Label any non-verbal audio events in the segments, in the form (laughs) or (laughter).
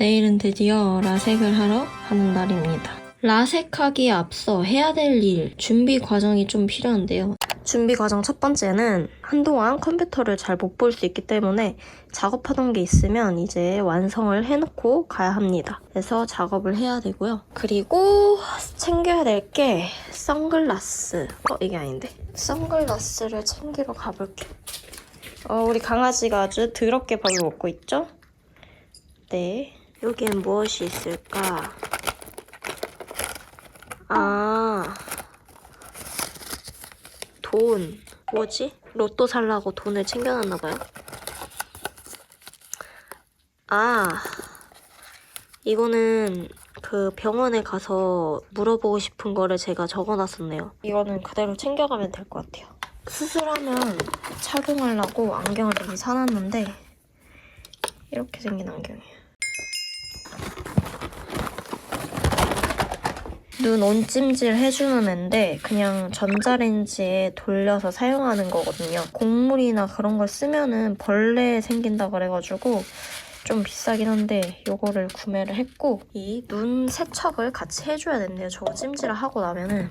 내일은 드디어 라섹을 하러 가는 날입니다. 라섹하기에 앞서 해야 될 일, 준비 과정이 좀 필요한데요. 준비 과정 첫 번째는 한동안 컴퓨터를 잘 못 볼 수 있기 때문에 작업하던 게 있으면 이제 완성을 해놓고 가야 합니다. 그래서 작업을 해야 되고요. 그리고 챙겨야 될 게 선글라스. 어, 이게 아닌데. 선글라스를 챙기러 가볼게요. 어, 우리 강아지가 아주 더럽게 밥을 먹고 있죠? 네. 여기엔 무엇이 있을까? 아. 돈. 뭐지? 로또 살라고 돈을 챙겨놨나봐요. 아. 이거는 그 병원에 가서 물어보고 싶은 거를 제가 적어놨었네요. 이거는 그대로 챙겨가면 될 것 같아요. 수술하면 착용하려고 안경을 미리 사놨는데 이렇게 생긴 안경이에요. 눈 온찜질 해주는 앤데 그냥 전자레인지에 돌려서 사용하는 거거든요. 곡물이나 그런 걸 쓰면은 벌레 생긴다 그래가지고 좀 비싸긴 한데 요거를 구매를 했고 이 눈 세척을 같이 해줘야 된대요. 저거 찜질을 하고 나면은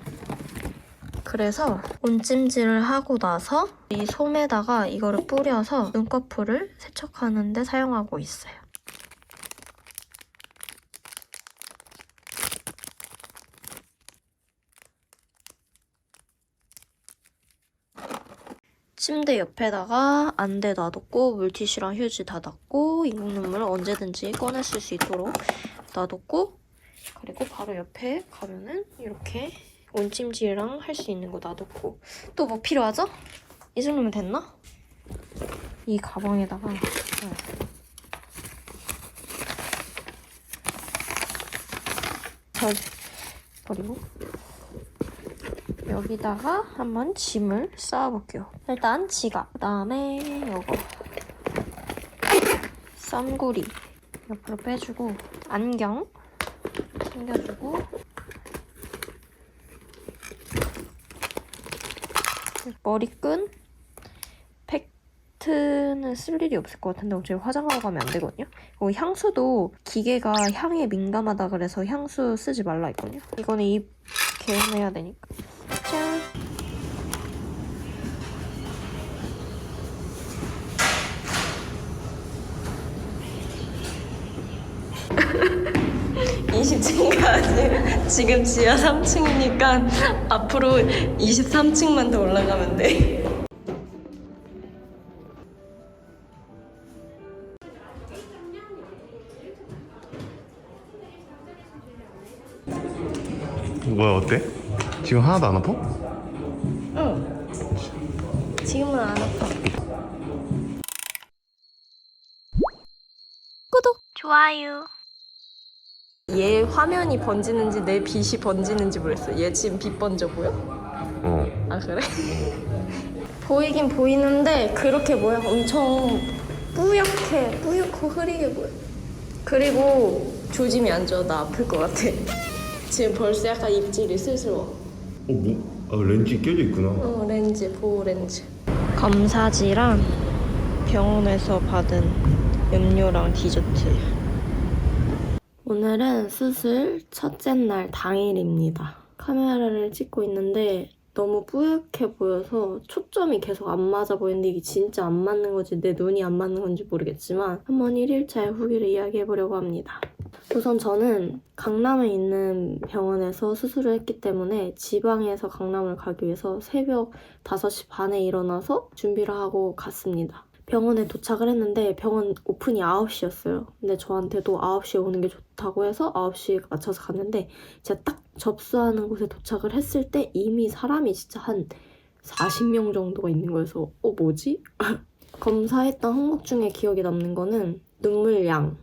그래서 온찜질을 하고 나서 이 솜에다가 이거를 뿌려서 눈꺼풀을 세척하는데 사용하고 있어요. 침대 옆에다가 안대 놔뒀고 물티슈랑 휴지 닫았고 인공눈물을 언제든지 꺼내 쓸 수 있도록 놔뒀고 그리고 바로 옆에 가면은 이렇게 온찜질이랑 할 수 있는 거 놔뒀고 또 뭐 필요하죠? 이 정도면 됐나? 이 가방에다가 어. 잘 버리고 여기다가 한번 짐을 쌓아볼게요. 일단 지갑, 그다음에 요거 썬구리 옆으로 빼주고 안경 챙겨주고 머리끈 팩트는 쓸 일이 없을 것 같은데 어차피 화장하고 가면 안 되거든요. 어, 향수도 기계가 향에 민감하다 그래서 향수 쓰지 말라 했거든요. 이거는 입 개운해야 되니까. 짠. (20층까지) (laughs) 지금 지하 3층이니까 앞으로 23층만 더 올라가면 돼 뭐야 어때? 지금 하나도 안 아파? 응. 지금은 안 아파. 구독, 좋아요. 얘 화면이 번지는지 내 빛이 번지는지 모르겠어. 얘 지금 빛 번져 보여? 어 아 그래? (laughs) 보이긴 보이는데 그렇게 뭐야 엄청 뿌옇게 뿌옇고 흐리게 보여. 그리고 조짐이 안 좋아. 나 아플 것 같아. (laughs) 지금 벌써 약간 입질이 슬슬 와. 어, 뭐? 아, 렌즈 껴져 있구나 어, 렌즈, 보호 렌즈. 검사지랑 병원에서 받은 음료랑 디저트. 오늘은 수술 첫째 날 당일입니다. 카메라를 찍고 있는데 너무 뿌옇게 보여서 초점이 계속 안 맞아 보이는데 이게 진짜 안 맞는 건지 내 눈이 안 맞는 건지 모르겠지만 한번 1일차의 후기를 이야기해 보려고 합니다. 우선 저는 강남에 있는 병원에서 수술을 했기 때문에 지방에서 강남을 가기 위해서 새벽 5시 반에 일어나서 준비를 하고 갔습니다. 병원에 도착을 했는데 병원 오픈이 9시였어요. 근데 저한테도 9시에 오는 게 좋다고 해서 9시에 맞춰서 갔는데 제가 딱 접수하는 곳에 도착을 했을 때 이미 사람이 진짜 한 40명 정도가 있는 거여서 어 뭐지? (laughs) 검사했던 항목 중에 기억에 남는 거는 눈물량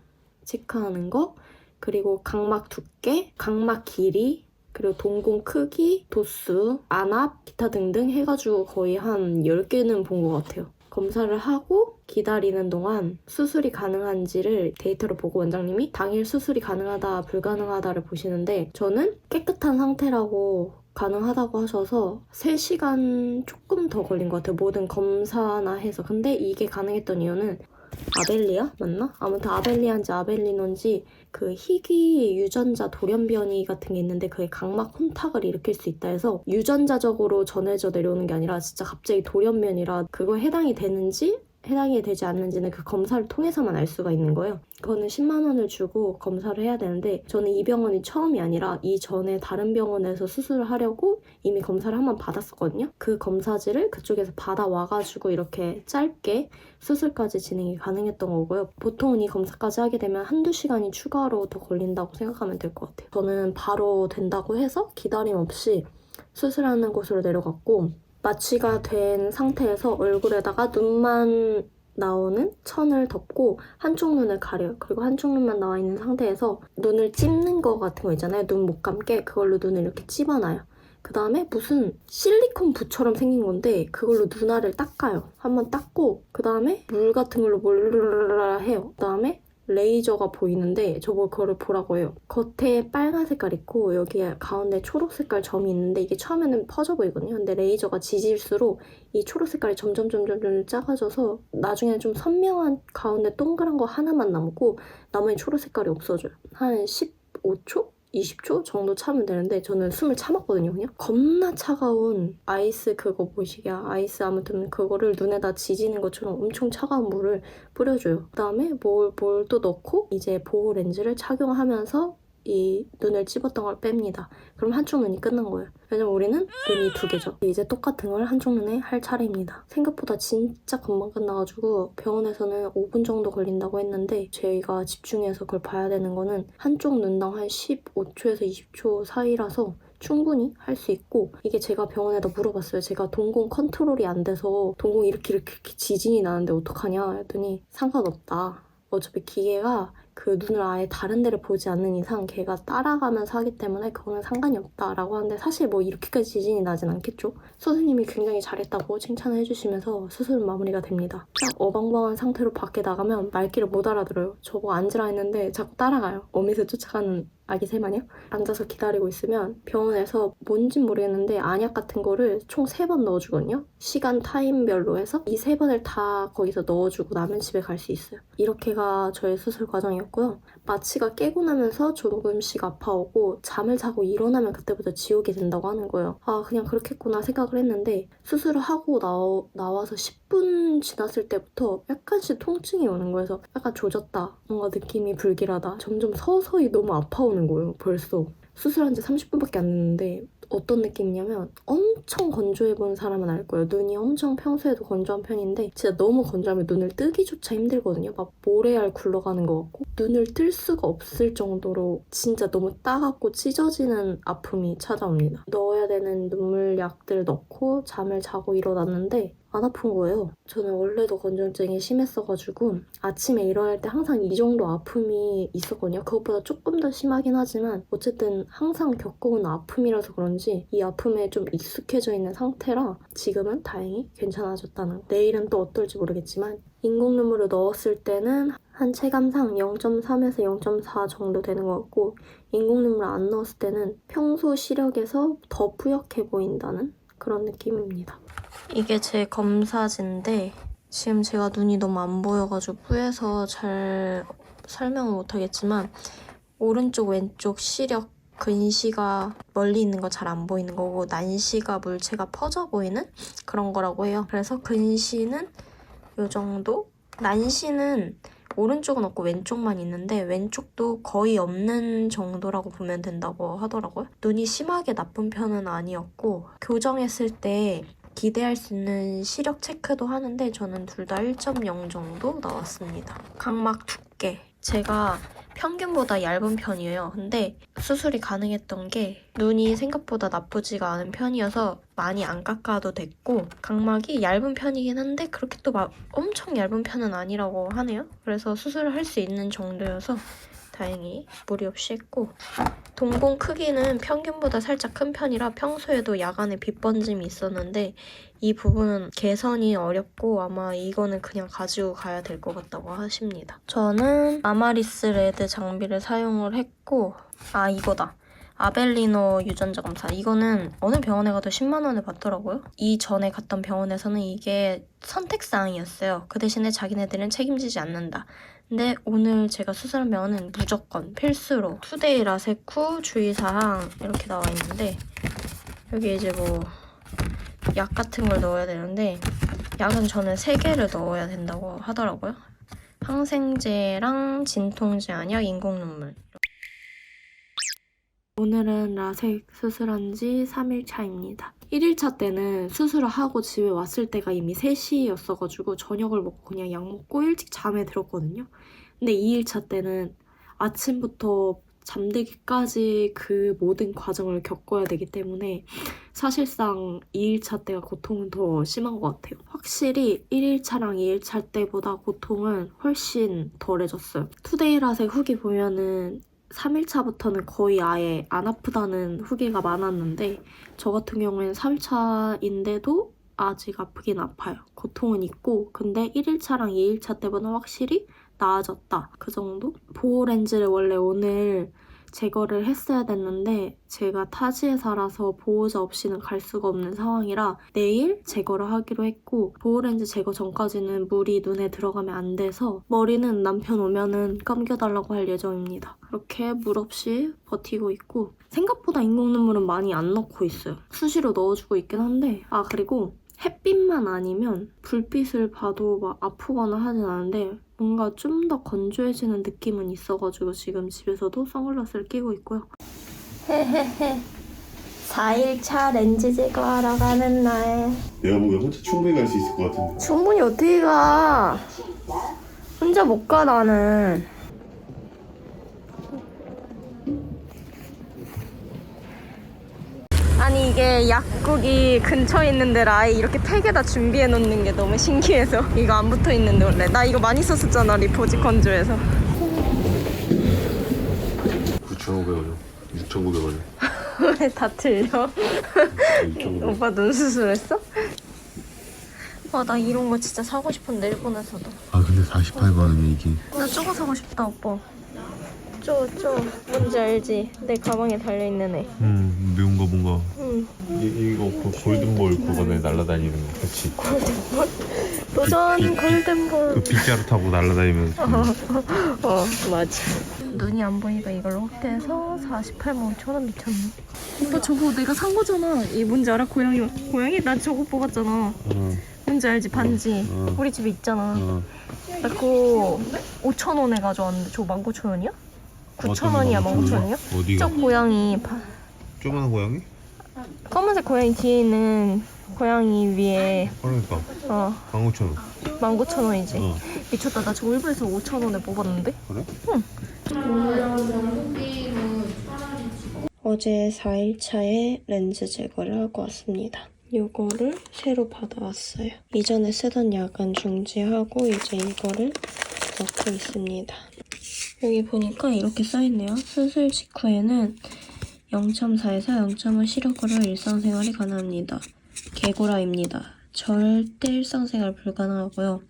체크하는 거 그리고 각막 두께, 각막 길이, 그리고 동공 크기, 도수, 안압, 기타 등등 해가지고 거의 한 10개는 본 것 같아요. 검사를 하고 기다리는 동안 수술이 가능한지를 데이터로 보고 원장님이 당일 수술이 가능하다, 불가능하다를 보시는데 저는 깨끗한 상태라고 가능하다고 하셔서 3시간 조금 더 걸린 것 같아요. 모든 검사나 해서. 근데 이게 가능했던 이유는 아벨리아 맞나? 아무튼 아벨리아인지 아벨리노인지 그 희귀 유전자 돌연변이 같은 게 있는데 그게 각막 혼탁을 일으킬 수 있다 해서 유전자적으로 전해져 내려오는 게 아니라 진짜 갑자기 돌연변이라 그거에 해당이 되는지 해당이 되지 않는지는 그 검사를 통해서만 알 수가 있는 거예요. 그거는 10만 원을 주고 검사를 해야 되는데 저는 이 병원이 처음이 아니라 이전에 다른 병원에서 수술을 하려고 이미 검사를 한 번 받았었거든요. 그 검사지를 그쪽에서 받아와가지고 이렇게 짧게 수술까지 진행이 가능했던 거고요. 보통은 이 검사까지 하게 되면 한두 시간이 추가로 더 걸린다고 생각하면 될 것 같아요. 저는 바로 된다고 해서 기다림 없이 수술하는 곳으로 내려갔고 마취가 된 상태에서 얼굴에다가 눈만 나오는 천을 덮고 한쪽 눈을 가려요. 그리고 한쪽 눈만 나와 있는 상태에서 눈을 찝는 거 같은 거 있잖아요. 눈 못 감게 그걸로 눈을 이렇게 찝어놔요. 그 다음에 무슨 실리콘 붓처럼 생긴 건데 그걸로 눈알을 닦아요. 한번 닦고 그 다음에 물 같은 걸로 몰르르르 해요. 그 다음에 레이저가 보이는데 저거 그거를 보라고 해요. 겉에 빨간 색깔 있고 여기에 가운데 초록 색깔 점이 있는데 이게 처음에는 퍼져 보이거든요. 근데 레이저가 지질수록 이 초록 색깔이 점점 점점 점 작아져서 나중에 좀 선명한 가운데 동그란 거 하나만 남고 나머지 초록 색깔이 없어져요. 한 15초? 20초 정도 참으면 되는데 저는 숨을 참았거든요 그냥. 겁나 차가운 아이스 그거 보시기야 아이스 아무튼 그거를 눈에다 지지는 것처럼 엄청 차가운 물을 뿌려줘요. 그 다음에 뭘 뭘 또 넣고 이제 보호 렌즈를 착용하면서 이 눈을 찝었던 걸 뺍니다. 그럼 한쪽 눈이 끝난 거예요. 왜냐면 우리는 눈이 두 개죠. 이제 똑같은 걸 한쪽 눈에 할 차례입니다. 생각보다 진짜 금방 끝나가지고 병원에서는 5분 정도 걸린다고 했는데 저희가 집중해서 그걸 봐야 되는 거는 한쪽 눈당 한 15초에서 20초 사이라서 충분히 할 수 있고 이게 제가 병원에다 물어봤어요. 제가 동공 컨트롤이 안 돼서 동공이 이렇게 이렇게, 이렇게 지진이 나는데 어떡하냐? 했더니 상관없다. 어차피 기계가 그 눈을 아예 다른 데를 보지 않는 이상 걔가 따라가면서 하기 때문에 그거는 상관이 없다라고 하는데 사실 뭐 이렇게까지 지진이 나진 않겠죠. 선생님이 굉장히 잘했다고 칭찬을 해주시면서 수술 마무리가 됩니다. 딱 어벙벙한 상태로 밖에 나가면 말귀를 못 알아들어요. 저보고 앉으라 했는데 자꾸 따라가요. 어미새 쫓아가는 아기 새마냥 앉아서 기다리고 있으면 병원에서 뭔진 모르겠는데 안약 같은 거를 총 세 번 넣어주거든요. 시간 타임별로 해서 이 세 번을 다 거기서 넣어주고 나면 집에 갈 수 있어요. 이렇게가 저의 수술 과정이었고요. 마취가 깨고 나면서 조금씩 아파오고 잠을 자고 일어나면 그때부터 지옥이 된다고 하는 거예요. 아 그냥 그렇겠구나 생각을 했는데 수술을 하고 나오, 나와서 10분 지났을 때부터 약간씩 통증이 오는 거여서 약간 조졌다. 뭔가 느낌이 불길하다. 점점 서서히 너무 아파 오는 거예요. 벌써. 수술한 지 30분밖에 안 됐는데 어떤 느낌이냐면 엄청 건조해 보는 사람은 알 거예요. 눈이 엄청 평소에도 건조한 편인데 진짜 너무 건조하면 눈을 뜨기조차 힘들거든요. 막 모래알 굴러가는 것 같고 눈을 뜰 수가 없을 정도로 진짜 너무 따갑고 찢어지는 아픔이 찾아옵니다. 넣어야 되는 눈물 약들 넣고 잠을 자고 일어났는데 안 아픈 거예요. 저는 원래도 건조증이 심했어가지고 아침에 일어날 때 항상 이 정도 아픔이 있었거든요. 그것보다 조금 더 심하긴 하지만 어쨌든 항상 겪어온 아픔이라서 그런지 이 아픔에 좀 익숙해져 있는 상태라 지금은 다행히 괜찮아졌다는. 내일은 또 어떨지 모르겠지만 인공 눈물을 넣었을 때는 한 체감상 0.3에서 0.4 정도 되는 것 같고 인공 눈물 안 넣었을 때는 평소 시력에서 더 뿌옇게 보인다는 그런 느낌입니다. 이게 제 검사지인데 지금 제가 눈이 너무 안 보여가지고 뿌해서 잘 설명을 못하겠지만 오른쪽 왼쪽 시력 근시가 멀리 있는 거 잘 안 보이는 거고 난시가 물체가 퍼져 보이는 그런 거라고 해요. 그래서 근시는 이 정도 난시는 오른쪽은 없고 왼쪽만 있는데 왼쪽도 거의 없는 정도라고 보면 된다고 하더라고요. 눈이 심하게 나쁜 편은 아니었고 교정했을 때 기대할 수 있는 시력 체크도 하는데 저는 둘 다 1.0 정도 나왔습니다. 각막 두께. 제가 평균보다 얇은 편이에요. 근데 수술이 가능했던 게 눈이 생각보다 나쁘지가 않은 편이어서 많이 안 깎아도 됐고 각막이 얇은 편이긴 한데 그렇게 또 막 엄청 얇은 편은 아니라고 하네요. 그래서 수술을 할 수 있는 정도여서 다행히 무리 없이 했고 동공 크기는 평균보다 살짝 큰 편이라 평소에도 야간에 빛 번짐이 있었는데 이 부분은 개선이 어렵고 아마 이거는 그냥 가지고 가야 될 것 같다고 하십니다. 저는 아마리스 레드 장비를 사용을 했고 아 이거다. 아벨리노 유전자 검사. 이거는 어느 병원에 가도 10만 원을 받더라고요. 이 전에 갔던 병원에서는 이게 선택 사항이었어요. 그 대신에 자기네들은 책임지지 않는다. 근데 오늘 제가 수술한 병원은 무조건 필수로 투데이 후 주의사항 이렇게 나와 있는데 여기 이제 뭐 약 같은 걸 넣어야 되는데 약은 저는 3개를 넣어야 된다고 하더라고요. 항생제랑 진통제 한약, 인공 눈물. 오늘은 라섹 수술한 지 3일 차입니다. 1일차 때는 수술을 하고 집에 왔을 때가 이미 3시였어가지고 저녁을 먹고 그냥 약 먹고 일찍 잠에 들었거든요. 근데 2일차 때는 아침부터 잠들기까지 그 모든 과정을 겪어야 되기 때문에 사실상 2일차 때가 고통은 더 심한 것 같아요. 확실히 1일차랑 2일차 때보다 고통은 훨씬 덜해졌어요. 투데이 라섹 후기 보면은 3일차부터는 거의 아예 안 아프다는 후기가 많았는데 저 같은 경우에는 3일차인데도 아직 아프긴 아파요. 고통은 있고 근데 1일차랑 2일차 때보다 확실히 나아졌다. 그 정도? 보호 렌즈를 원래 오늘 제거를 했어야 됐는데 제가 타지에 살아서 보호자 없이는 갈 수가 없는 상황이라 내일 제거를 하기로 했고 보호렌즈 제거 전까지는 물이 눈에 들어가면 안 돼서 머리는 남편 오면은 감겨달라고 할 예정입니다. 이렇게 물 없이 버티고 있고 생각보다 인공 눈물은 많이 안 넣고 있어요. 수시로 넣어주고 있긴 한데 아 그리고 햇빛만 아니면 불빛을 봐도 막 아프거나 하진 않은데 뭔가 좀 더 건조해지는 느낌은 있어가지고 지금 집에서도 선글라스를 끼고 있고요. 헤헤헤. 4일차 렌즈 제거하러 가는 날. 내가 보기엔 혼자 충분히 갈 수 있을 것 같은데. 충분히 어떻게 가? 혼자 못 가 나는 아니 이게 약국이 근처에 있는 데를 아예 이렇게 팩에다 준비해 놓는 게 너무 신기해서. (laughs) 이거 안 붙어 있는데 원래. 나 이거 많이 썼었잖아 리포지 건조에서. 9,500원 6,900원 왜 다 틀려? 6,900원 (laughs) 오빠 눈 수술했어? 아나 이런 거 진짜 사고 싶은데 일본에서도. 아 근데 48만원이 이게. 나 저거 사고 싶다 오빠. 쪼, 쪼 뭔지 알지? 내 가방에 달려있는 애. 음 매운 거 뭔가 응. 이, 이거 그 골든볼 그거네 날라다니는 거 그치 골든볼? 도전 비- 비- 골든볼 그 빗자루 타고 날라다니면 (laughs) 어 맞아 눈이 안 보이니까 이걸로 확대해서 48만 5천 원 미쳤네 오빠 저거 내가 산 거잖아 이 뭔지 알아? 고양이 고양이? 난 저거 뽑았잖아 어, 뭔지 알지? 반지 어. 우리 집에 있잖아 어. 나 그거 5천 원에 가져왔는데 저거 19,000원이야? 9,000원이야 19,000원이야? 어디가? 저 고양이 바- 조그만 고양이? 검은색 고양이 뒤에 있는 고양이 위에 그러니까. 어. 15,000원. 19,000원이지. 어. 미쳤다. 나 저거 일부에서 5,000원에 뽑았는데? 그래? 어제 4일차에 렌즈 제거를 하고 왔습니다. 이거를 새로 받아왔어요. 이전에 쓰던 약은 중지하고 이제 이거를 넣고 있습니다. 여기 보니까 이렇게 써있네요. 수술 직후에는 0.4에서 0.5 시력으로 일상생활이 가능합니다 개고라입니다 절대 일상생활 불가능하고요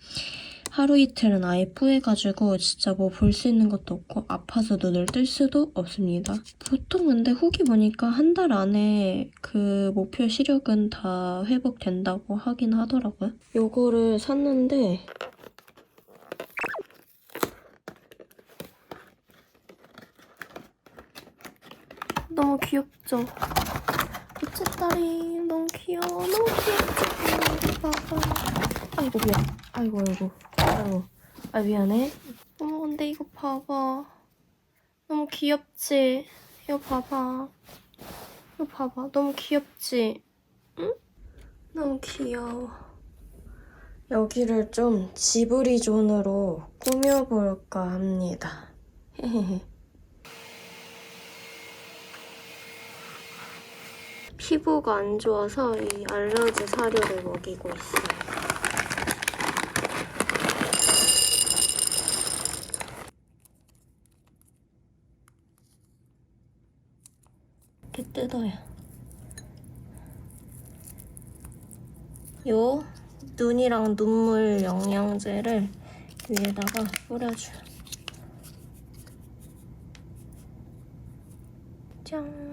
하루 이틀은 아예 뿌해가지고 진짜 뭐 볼 수 있는 것도 없고 아파서 눈을 뜰 수도 없습니다. 보통 근데 후기 보니까 한 달 안에 그 목표 시력은 다 회복된다고 하긴 하더라고요. 요거를 샀는데 너무 귀엽죠? 부채딸이 너무 귀여워. 너무 귀엽죠? 아이고 미안. 아이고 아이고 아이고. 아 미안해. 어머 근데 이거 봐봐. 너무 귀엽지? 이거 봐봐. 이거 봐봐. 너무 귀엽지? 응? 너무 귀여워. 여기를 좀 지브리 존으로 꾸며볼까 합니다. 헤헤헤 피부가 안 좋아서 이 알러지 사료를 먹이고 있어요 이렇게 뜯어요. 요 눈이랑 눈물 영양제를 위에다가 뿌려줘요. 짠.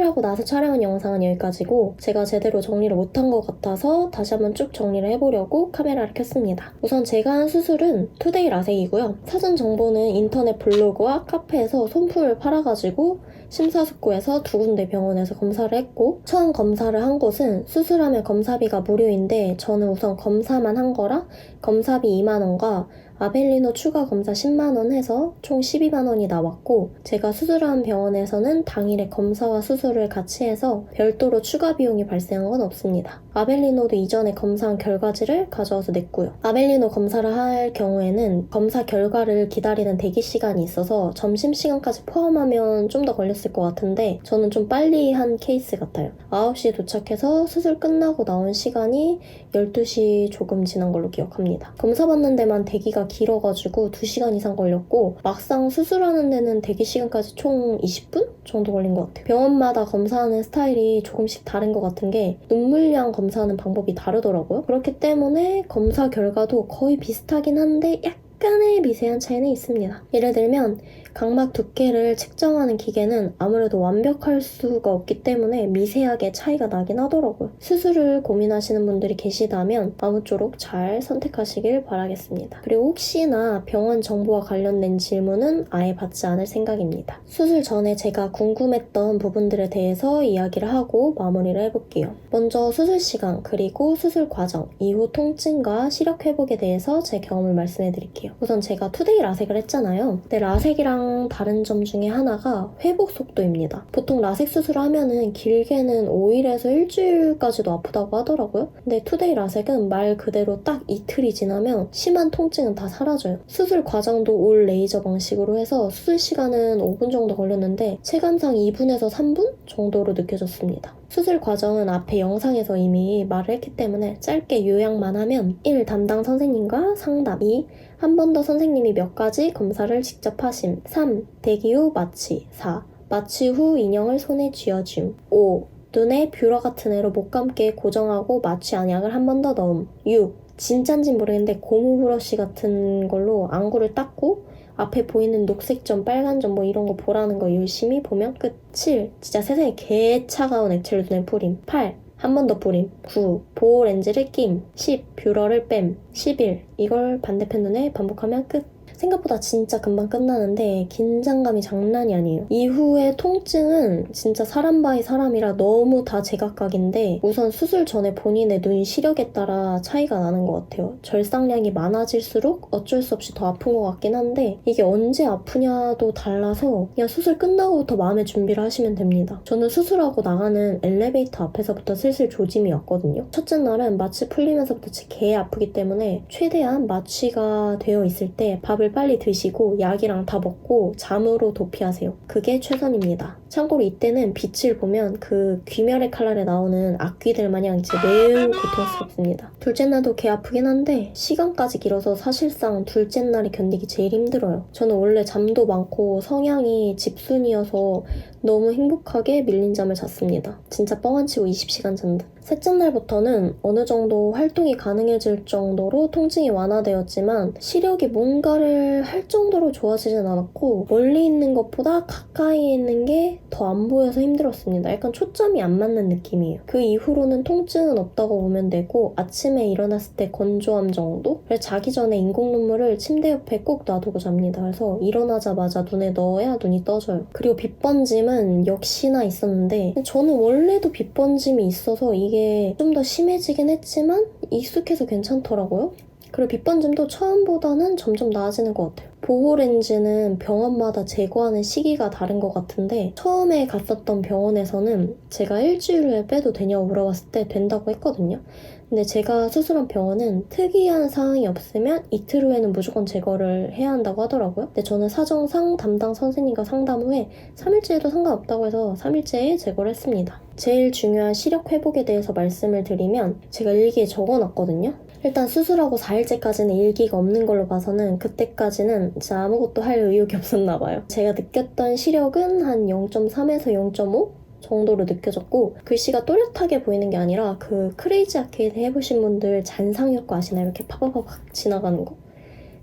수술하고 나서 촬영한 영상은 여기까지고 제가 제대로 정리를 못한 것 같아서 다시 한번 쭉 정리를 해보려고 카메라를 켰습니다. 우선 제가 한 수술은 투데이 라섹이고요. 사전 정보는 인터넷 블로그와 카페에서 손품을 팔아가지고 심사숙고해서 두 군데 병원에서 검사를 했고 처음 검사를 한 곳은 수술하면 검사비가 무료인데 저는 우선 검사만 한 거라 검사비 2만 원과 아벨리노 추가 검사 10만원 해서 총 12만원이 나왔고 제가 수술한 병원에서는 당일에 검사와 수술을 같이 해서 별도로 추가 비용이 발생한 건 없습니다. 아벨리노도 이전에 검사한 결과지를 가져와서 냈고요. 아벨리노 검사를 할 경우에는 검사 결과를 기다리는 대기 시간이 있어서 점심시간까지 포함하면 좀 더 걸렸을 것 같은데 저는 좀 빨리 한 케이스 같아요. 9시에 도착해서 수술 끝나고 나온 시간이 12시 조금 지난 걸로 기억합니다. 검사 받는 데만 대기가 길어가지고 2시간 이상 걸렸고 막상 수술하는 데는 대기 시간까지 총 20분 정도 걸린 것 같아요. 병원마다 검사하는 스타일이 조금씩 다른 것 같은 게 눈물량 검사하는 방법이 다르더라고요. 그렇기 때문에 검사 결과도 거의 비슷하긴 한데 약간의 미세한 차이는 있습니다. 예를 들면 각막 두께를 측정하는 기계는 아무래도 완벽할 수가 없기 때문에 미세하게 차이가 나긴 하더라고요. 수술을 고민하시는 분들이 계시다면 아무쪼록 잘 선택하시길 바라겠습니다. 그리고 혹시나 병원 정보와 관련된 질문은 아예 받지 않을 생각입니다. 수술 전에 제가 궁금했던 부분들에 대해서 이야기를 하고 마무리를 해볼게요. 먼저 수술 시간 그리고 수술 과정, 이후 통증과 시력 회복에 대해서 제 경험을 말씀해 드릴게요. 우선 제가 투데이 라섹을 했잖아요. 근데 라섹이랑 다른 점 중에 하나가 회복 속도입니다. 보통 라섹 수술을 하면은 길게는 5일에서 일주일까지도 아프다고 하더라고요. 근데 투데이 라섹은 말 그대로 딱 이틀이 지나면 심한 통증은 다 사라져요. 수술 과정도 올 레이저 방식으로 해서 수술 시간은 5분 정도 걸렸는데 체감상 2분에서 3분 정도로 느껴졌습니다. 수술 과정은 앞에 영상에서 이미 말을 했기 때문에 짧게 요약만 하면 1. 담당 선생님과 상담 2. 한 번 더 선생님이 몇 가지 검사를 직접 하심 3. 대기 후 마취 4. 마취 후 인형을 손에 쥐어줌 5. 눈에 뷰러 같은 애로 못 감게 고정하고 마취 안약을 한 번 더 넣음 6. 진짠진 모르겠는데 고무 브러쉬 같은 걸로 안구를 닦고 앞에 보이는 녹색 점, 빨간 점 뭐 이런 거 보라는 거 열심히 보면 끝. 7. 진짜 세상에 개 차가운 액체를 눈에 뿌림. 8. 한 번 더 뿌림. 9. 보호 렌즈를 낌. 10. 뷰러를 뺨. 11. 이걸 반대편 눈에 반복하면 끝. 생각보다 진짜 금방 끝나는데 긴장감이 장난이 아니에요. 이후에 통증은 진짜 사람 바이 사람이라 너무 다 제각각인데 우선 수술 전에 본인의 눈 시력에 따라 차이가 나는 것 같아요. 절상량이 많아질수록 어쩔 수 없이 더 아픈 것 같긴 한데 이게 언제 아프냐도 달라서 그냥 수술 끝나고부터 마음의 준비를 하시면 됩니다. 저는 수술하고 나가는 엘리베이터 앞에서부터 슬슬 조짐이 왔거든요. 첫째 날은 마취 풀리면서부터 제 개 아프기 때문에 최대한 마취가 되어 있을 때 밥을 빨리 드시고 약이랑 다 먹고 잠으로 도피하세요. 그게 최선입니다. 참고로 이때는 빛을 보면 그 귀멸의 칼날에 나오는 악귀들 마냥 진짜 매우 고통스럽습니다. 둘째 날도 개 아프긴 한데 시간까지 길어서 사실상 둘째 날이 견디기 제일 힘들어요. 저는 원래 잠도 많고 성향이 집순이어서 너무 행복하게 밀린 잠을 잤습니다. 진짜 뻥 안 치고 20시간 잔다. 셋째 날부터는 어느 정도 활동이 가능해질 정도로 통증이 완화되었지만 시력이 뭔가를 할 정도로 좋아지진 않았고 멀리 있는 것보다 가까이 있는 게더 안 보여서 힘들었습니다. 약간 초점이 안 맞는 느낌이에요. 그 이후로는 통증은 없다고 보면 되고 아침에 일어났을 때 건조함 정도? 그래서 자기 전에 인공 눈물을 침대 옆에 꼭 놔두고 잡니다. 그래서 일어나자마자 눈에 넣어야 눈이 떠져요. 그리고 빛번짐은 역시나 있었는데 저는 원래도 빛번짐이 있어서 이게 좀 더 심해지긴 했지만 익숙해서 괜찮더라고요. 그리고 빛번짐도 처음보다는 점점 나아지는 것 같아요. 보호 렌즈는 병원마다 제거하는 시기가 다른 것 같은데 처음에 갔었던 병원에서는 제가 일주일 후에 빼도 되냐고 물어봤을 때 된다고 했거든요. 근데 제가 수술한 병원은 특이한 사항이 없으면 이틀 후에는 무조건 제거를 해야 한다고 하더라고요. 근데 저는 사정상 담당 선생님과 상담 후에 3일째에도 상관없다고 해서 3일째에 제거를 했습니다. 제일 중요한 시력 회복에 대해서 말씀을 드리면 제가 일기에 적어놨거든요. 일단 수술하고 4일째까지는 일기가 없는 걸로 봐서는 그때까지는 진짜 아무것도 할 의욕이 (laughs) 없었나 봐요. 제가 느꼈던 시력은 한 0.3에서 0.5? 정도로 느껴졌고 글씨가 또렷하게 보이는 게 아니라 그 크레이지 아케이드 해보신 분들 잔상 효과 아시나요? 이렇게 파바바박 지나가는 거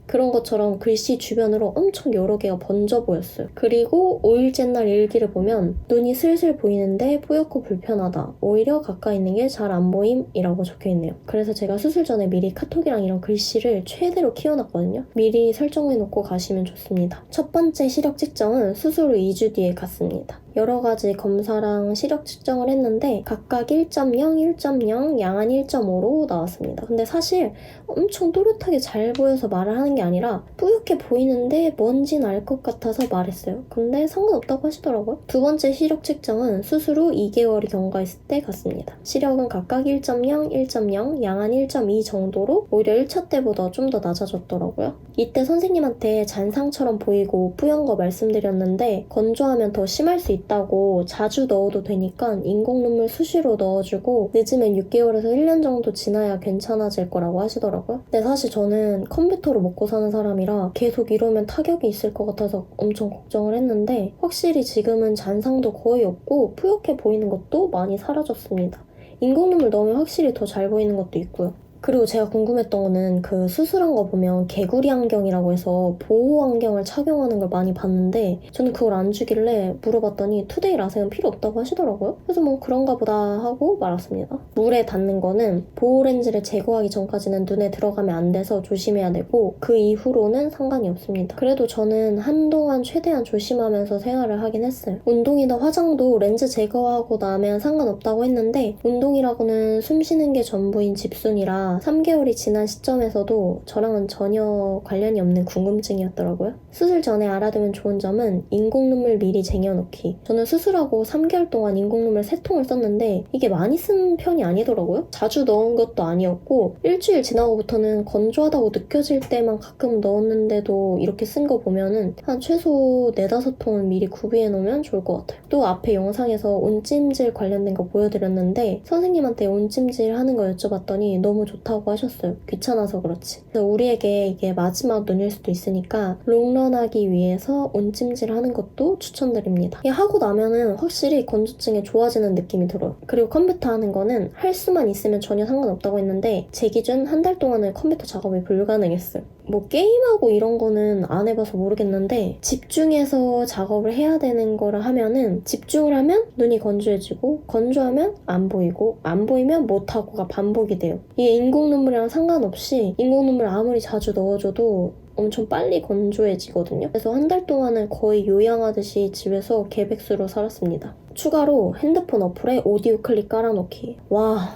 그런 것처럼 글씨 주변으로 엄청 여러 개가 번져 보였어요. 그리고 5일째 날 일기를 보면 눈이 슬슬 보이는데 뿌옇고 불편하다. 오히려 가까이 있는 게 잘 안 보임이라고 적혀 있네요. 그래서 제가 수술 전에 미리 카톡이랑 이런 글씨를 최대로 키워놨거든요. 미리 설정해놓고 가시면 좋습니다. 첫 번째 시력 측정은 수술 후 2주 뒤에 갔습니다. 여러 가지 검사랑 시력 측정을 했는데 각각 1.0, 1.0, 양한 1.5로 나왔습니다. 근데 사실 엄청 또렷하게 잘 보여서 말을 하는 게 아니라 뿌옇게 보이는데 뭔진 알 것 같아서 말했어요. 근데 상관없다고 하시더라고요. 두 번째 시력 측정은 수술 후 2개월이 경과했을 때 갔습니다. 시력은 각각 1.0, 1.0, 양한 1.2 정도로 오히려 1차 때보다 좀 더 낮아졌더라고요. 이때 선생님한테 잔상처럼 보이고 뿌연 거 말씀드렸는데 건조하면 더 심할 수 있다 고 자주 넣어도 되니까 인공 눈물 수시로 넣어주고 늦으면 6개월에서 1년 정도 지나야 괜찮아질 거라고 하시더라고요. 근데 사실 저는 컴퓨터로 먹고 사는 사람이라 계속 이러면 타격이 있을 것 같아서 엄청 걱정을 했는데 확실히 지금은 잔상도 거의 없고 뿌옇게 보이는 것도 많이 사라졌습니다. 인공 눈물 넣으면 확실히 더 잘 보이는 것도 있고요. 그리고 제가 궁금했던 거는 그 수술한 거 보면 개구리 안경이라고 해서 보호 안경을 착용하는 걸 많이 봤는데 저는 그걸 안 주길래 물어봤더니 투데이 라섹은 필요 없다고 하시더라고요. 그래서 뭐 그런가 보다 하고 말았습니다. 물에 닿는 거는 보호 렌즈를 제거하기 전까지는 눈에 들어가면 안 돼서 조심해야 되고 그 이후로는 상관이 없습니다. 그래도 저는 한동안 최대한 조심하면서 생활을 하긴 했어요. 운동이나 화장도 렌즈 제거하고 나면 상관없다고 했는데 운동이라고는 숨 쉬는 게 전부인 집순이라 3개월이 지난 시점에서도 저랑은 전혀 관련이 없는 궁금증이었더라고요. 수술 전에 알아두면 좋은 점은 인공 눈물 미리 쟁여놓기. 저는 수술하고 3개월 동안 인공 눈물 3통을 썼는데 이게 많이 쓴 편이 아니더라고요. 자주 넣은 것도 아니었고 일주일 지나고부터는 건조하다고 느껴질 때만 가끔 넣었는데도 이렇게 쓴 거 보면은 한 최소 4, 5통은 미리 구비해 놓으면 좋을 것 같아요. 또 앞에 영상에서 온찜질 관련된 거 보여드렸는데 선생님한테 온찜질 하는 거 여쭤봤더니 너무 좋 다고 하셨어요. 귀찮아서 그렇지. 우리에게 이게 마지막 눈일 수도 있으니까 롱런하기 위해서 온찜질 하는 것도 추천드립니다. 이게 하고 나면은 확실히 건조증이 좋아지는 느낌이 들어요. 그리고 컴퓨터 하는 거는 할 수만 있으면 전혀 상관없다고 했는데 제 기준 한 달 동안은 컴퓨터 작업이 불가능했어요. 뭐 게임하고 이런 거는 안 해봐서 모르겠는데 집중해서 작업을 해야 되는 거를 하면은 집중을 하면 눈이 건조해지고 건조하면 안 보이고 안 보이면 못하고가 반복이 돼요. 이게 인공 눈물이랑 상관없이 인공 눈물 아무리 자주 넣어줘도 엄청 빨리 건조해지거든요. 그래서 한 달 동안은 거의 요양하듯이 집에서 개백수로 살았습니다. 추가로 핸드폰 어플에 오디오 클립 깔아놓기. 와,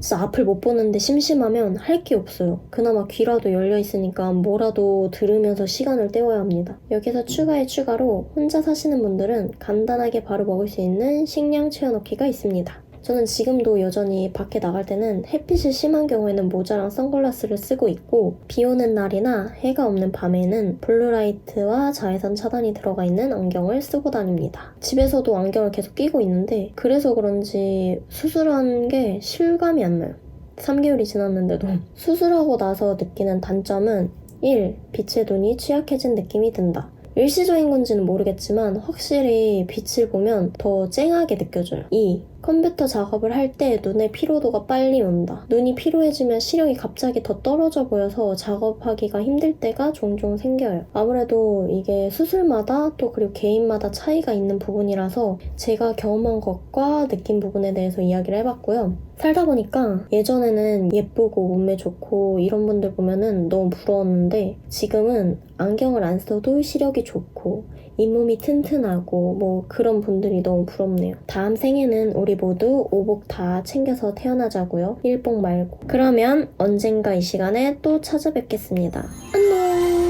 진짜 앞을 못 보는데 심심하면 할 게 없어요. 그나마 귀라도 열려 있으니까 뭐라도 들으면서 시간을 때워야 합니다. 여기서 추가에 추가로 혼자 사시는 분들은 간단하게 바로 먹을 수 있는 식량 채워넣기가 있습니다. 저는 지금도 여전히 밖에 나갈 때는 햇빛이 심한 경우에는 모자랑 선글라스를 쓰고 있고 비 오는 날이나 해가 없는 밤에는 블루라이트와 자외선 차단이 들어가 있는 안경을 쓰고 다닙니다. 집에서도 안경을 계속 끼고 있는데 그래서 그런지 수술한 게 실감이 안 나요. 3개월이 지났는데도 (laughs) 수술하고 나서 느끼는 단점은 1. 빛의 눈이 취약해진 느낌이 든다. 일시적인 건지는 모르겠지만 확실히 빛을 보면 더 쨍하게 느껴져요. 2. 컴퓨터 작업을 할 때 눈의 피로도가 빨리 온다. 눈이 피로해지면 시력이 갑자기 더 떨어져 보여서 작업하기가 힘들 때가 종종 생겨요. 아무래도 이게 수술마다 또 그리고 개인마다 차이가 있는 부분이라서 제가 경험한 것과 느낀 부분에 대해서 이야기를 해봤고요. 살다 보니까 예전에는 예쁘고 몸매 좋고 이런 분들 보면은 너무 부러웠는데 지금은 안경을 안 써도 시력이 좋고 잇몸이 튼튼하고 뭐 그런 분들이 너무 부럽네요. 다음 생에는 우리 모두 오복 다 챙겨서 태어나자고요. 일복 말고. 그러면 언젠가 이 시간에 또 찾아뵙겠습니다. 안녕!